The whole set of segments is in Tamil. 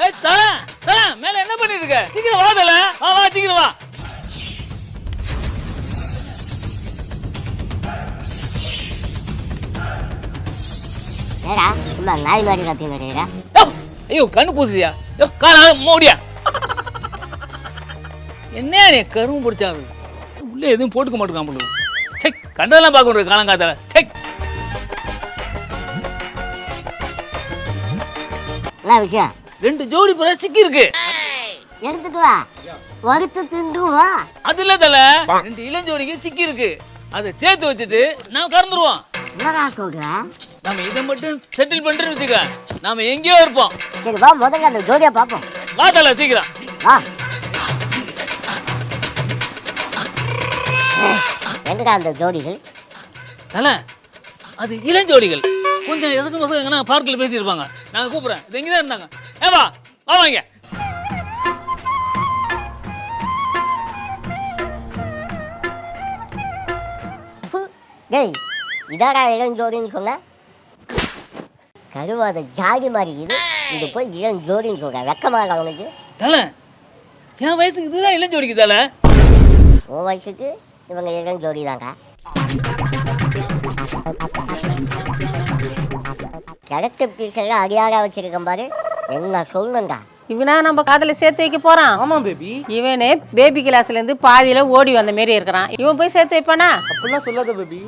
ஏய் தல தல மேல என்ன பண்ணிட்டு இருக்க சீக்கிரம் வா தல. வா வா சீக்கிரம் வா. ஏடா சும்மா நாய் மாதிரி கத்தின்னு யோ, ஐயோ கண்ணு கூசுதியா? யோ கால மூடியா? என்ன நீ கரும்பு பிடிச்சாங்க உள்ள எதுவும் போட்டுக்க மாட்டேங்க நம்மளுக்கு செக் கண்டதெல்லாம் பார்க்க முடியாது காலங்காத்தால. செக் என்ன விஷயம்? ரெண்டு ஜோடி புறா சிக்கி இருக்கு எடுத்துட்டு வா. வறுத்து திண்டு வா. அது இல்ல தல ரெண்டு இளஞ்சோடிக்கு சிக்கி இருக்கு அதை சேர்த்து வச்சுட்டு நான் கறந்துருவோம். என்னடா சொல்ற? நம்ம இதை மட்டும் செட்டில் பண்ணிட்டு வச்சுக்க. நாம எங்கேயோ இருப்போம். சரி வா முதல்ல அந்த ஜோடியை பார்ப்போம். வா தல சீக்கிரம். வா. எங்கடா அந்த ஜோடிகள்? தல அது இளஞ்சோடிகள் கொஞ்சம் எதுக்கு மசங்க பார்க்கில் பேசியிருப்பாங்க. நாங்கள் கூப்பிட்றேன். இது இங்கே தான் இருந்தாங்க? ஏ வா வாங்க. டேய் இதாடா இளம் ஜோடின்னு சொன்ன? கருவாத ஜாதி மாதிரி இது இது போய் இளம் ஜோடின்னு சொல்ற வெக்கமாக அவனுக்கு தல என் வயசுக்கு இதுதான் இளஞ்சோடிக்கு தல? உன் வயசுக்கு இவங்க இளம் ஜோடி தாங்க கிழக்கு பீஸெல்லாம் அடியாடா வச்சிருக்கேன் பாரு. என்ன சொல்லணும்டா? இவனா நம்ம காதல சேர்த்து வைக்க போறான். ஆமா பேபி இவனே பேபி கிளாஸ்ல இருந்து பாதியில ஓடி வந்த மாரி இருக்கிறான். இவன் போய் சேர்த்து வைப்பானா? அப்படிலாம் சொல்லாத பேபி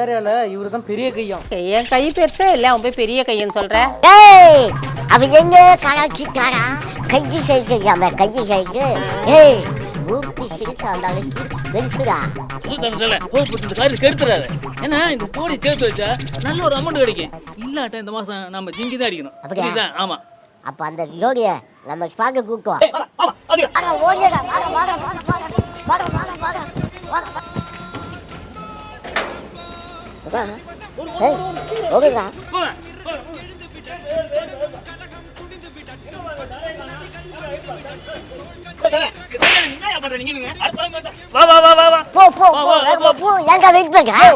ஏரியால இவரு தான் பெரிய கையம். என் கை பெருசா இல்ல? அவன் போய் பெரிய கையன்னு சொல்ற? ஏய் அவ எங்க கலாச்சிட்டாரா கைக்கு சைஸ் இருக்காம கைக்கு சைஸ் ஏய் மூர்த்தி கோவப்பட்டு இந்த காரியம் கெடுத்துறாரு. ஏன்னா இந்த ஜோடி சேர்த்து வச்சா நல்ல ஒரு அமௌண்ட் கிடைக்கும். இல்லாட்ட இந்த மாசம் நம்ம ஜிங்கி தான் அடிக்கணும்? ஆமா. அப்போ அந்த ஜோடியை நம்ம ஸ்பாக்கு கூக்கும் ஓகேக்கா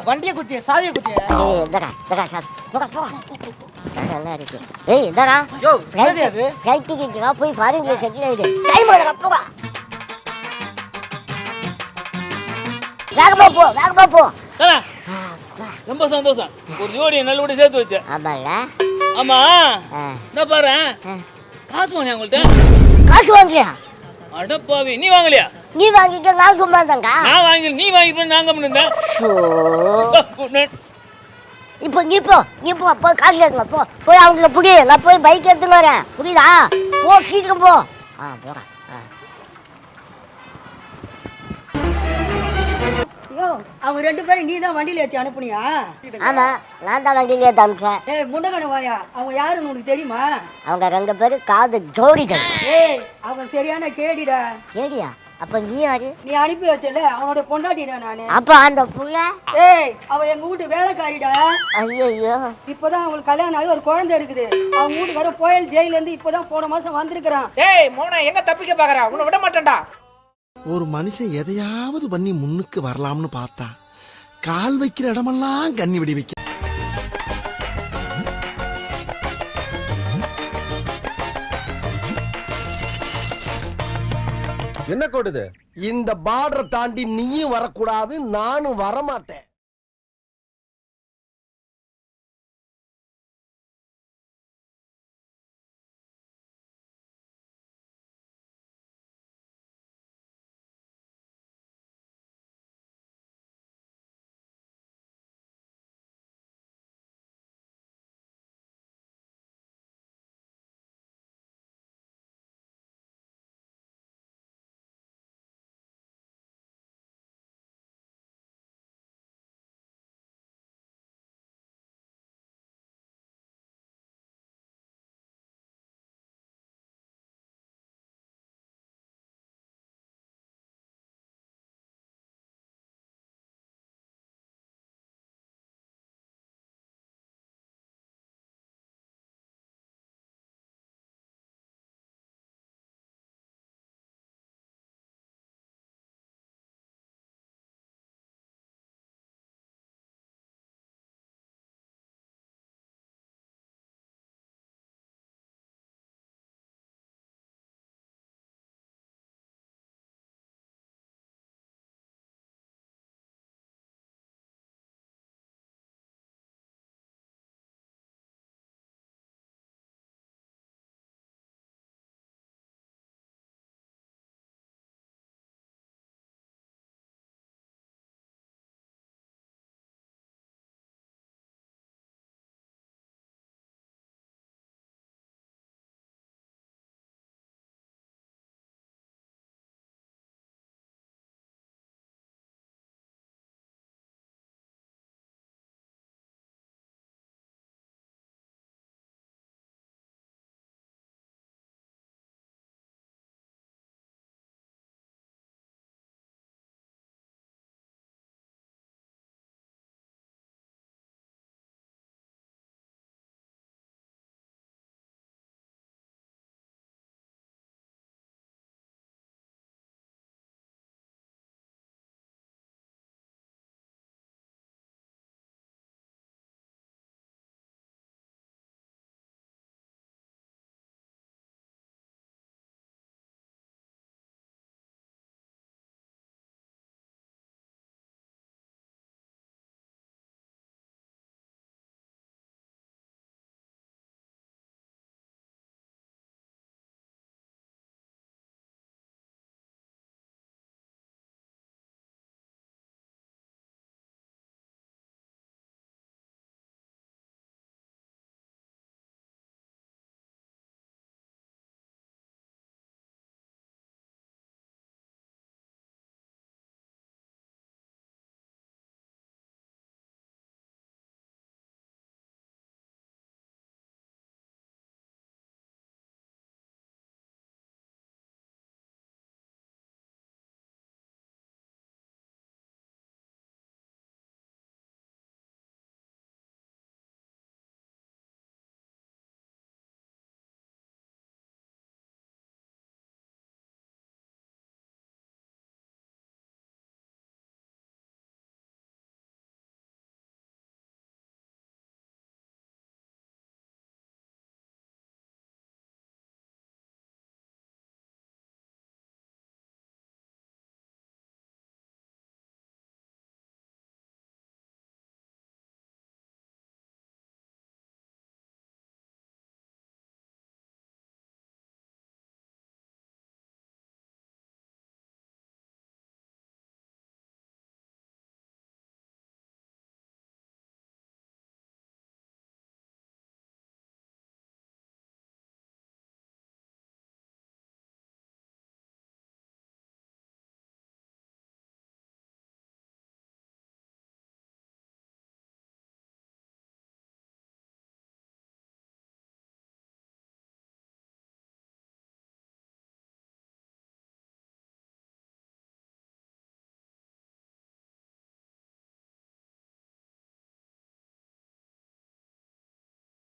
வண்டியை குத்தியா சாவியை குத்தியா போடா போடா. நல்லா இருக்கு. ஏய், இந்தாடா. யோ என்னது அது? flight ticket க்கா போய் foreign ல settle ஆயிடு. Time ஆகுதுடா, போடா. வேகமா போ வேகமா போ. ரொம்ப சந்தோஷம். ஒரு ஜோடியை நல்லபடியா சேர்த்து வச்ச. ஆமால ஆமா. என்ன பாரு. காசு வாங்கியா உங்கள்ட்ட? காசு வாங்கலையா? அடப்பாவி நீ வாங்கலையா? நீ வாங்கிக்க நான் சும்மா தாங்க நான் வாங்கி நீ வாங்கி நாங்க பண்ணிருந்தேன். இப்போ நீ போ நீ போ போ காசு எடுங்க போ. போய் அவங்கள புடி நான் போய் பைக் எடுத்துன்னு வரேன். புரியுதா? போ சீக்கிரம் போ. ஆ போறேன். ஆ. ஐயோ அவங்க ரெண்டு பேரும் நீ தான் வண்டியில் ஏற்றி அனுப்புனியா? ஆமா நான் தான் வண்டியிலே தமிச்சேன் ஏய் முண்டகன வாயா அவங்க யாருன்னு உனக்கு தெரியுமா? அவங்க ரெண்டு பேரும் காது ஜோடிகள். ஏய் அவங்க சரியான கேடிடா. ஏடியா அப்ப நீ யாரு? நீ அனுப்பி வச்சல அவனோட பொண்டாட்டிடா நானு. அப்ப அந்த புள்ள? ஏய் அவ எங்க வீட்டு வேலைக்காரிடா. ஐயோ இப்போதான் அவங்களுக்கு கல்யாணம் ஆகி ஒரு குழந்தை இருக்குது. அவங்க வீட்டுக்கார புயல் ஜெயில இருந்து இப்போதான் போன மாசம் வந்திருக்கிறான். டேய் மோனா எங்க தப்பிக்க பாக்குற? உன்னை விட மாட்டேன்டா. ஒரு மனுஷன் எதையாவது பண்ணி முன்னுக்கு வரலாம்னு பார்த்தா கால் வைக்கிற இடமெல்லாம் கண்ணி விடி வைக்க என்ன கொடுது இந்த பார்டரை தாண்டி நீயும் வரக்கூடாது நானும் வரமாட்டேன்.